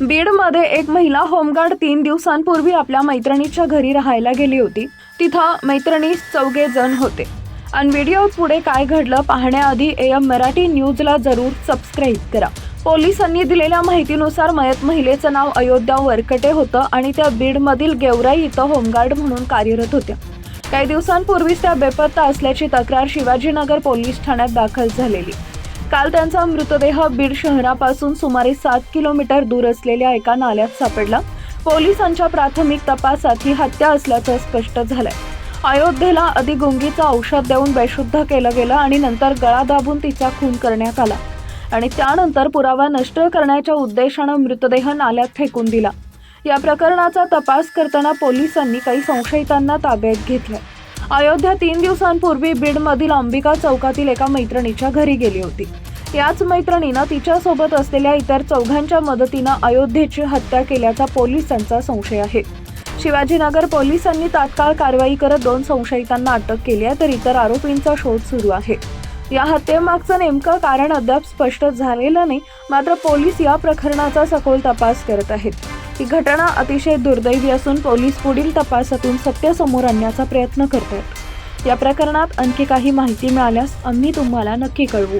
बीडमध्ये एक महिला होमगार्ड तीन दिवसांपूर्वी आपल्या मैत्रिणीच्या घरी राहायला गेली होती. तिथं मैत्रिणी चौघे जण होते. आणि व्हिडिओ पुढे काय घडलं पाहण्याआधी एम मराठी न्यूजला जरूर सबस्क्राईब करा. पोलिसांनी दिलेल्या माहितीनुसार मयत महिलेचं नाव अयोध्या वरकटे होतं आणि त्या बीडमधील गेवराई इथं होमगार्ड म्हणून कार्यरत होत्या. काही दिवसांपूर्वीच त्या बेपत्ता असल्याची तक्रार शिवाजीनगर पोलीस ठाण्यात दाखल झालेली. काल त्यांचा मृतदेह बीड शहरापासून सुमारे सात किलोमीटर दूर असलेल्या एका नाल्यात सापडला. पोलिसांच्या प्राथमिक तपासात ही हत्या असल्याचं स्पष्ट झालंय. अयोध्येला अधिगुंगीचं औषध देऊन बेशुद्ध केलं गेलं आणि नंतर गळा दाबून तिचा खून करण्यात आला. आणि त्यानंतर पुरावा नष्ट करण्याच्या उद्देशानं मृतदेह नाल्यात फेकून दिला. या प्रकरणाचा तपास करताना पोलिसांनी काही संशयितांना ताब्यात घेतलं अयोध्या तीन दिवसांपूर्वी बीडमधील अंबिका चौकातील एका मैत्रिणीच्या घरी गेली होती. याच मैत्रिणीनं तिच्यासोबत असलेल्या इतर चौघांच्या मदतीनं अयोध्येची हत्या केल्याचा पोलिसांचा संशय आहे. शिवाजीनगर पोलिसांनी तात्काळ कारवाई करत दोन संशयितांना अटक केली आहे तर इतर आरोपींचा शोध सुरू आहे. या हत्येमागचं नेमकं कारण अद्याप स्पष्ट झालेलं नाही मात्र पोलीस या प्रकरणाचा सखोल तपास करत आहेत. ही घटना अतिशय दुर्दैवी असून पोलीस पुढील तपासातून सत्य समोर आणण्याचा प्रयत्न करतात या प्रकरणात आणखी काही माहिती मिळाल्यास आम्ही तुम्हाला नक्की कळवू.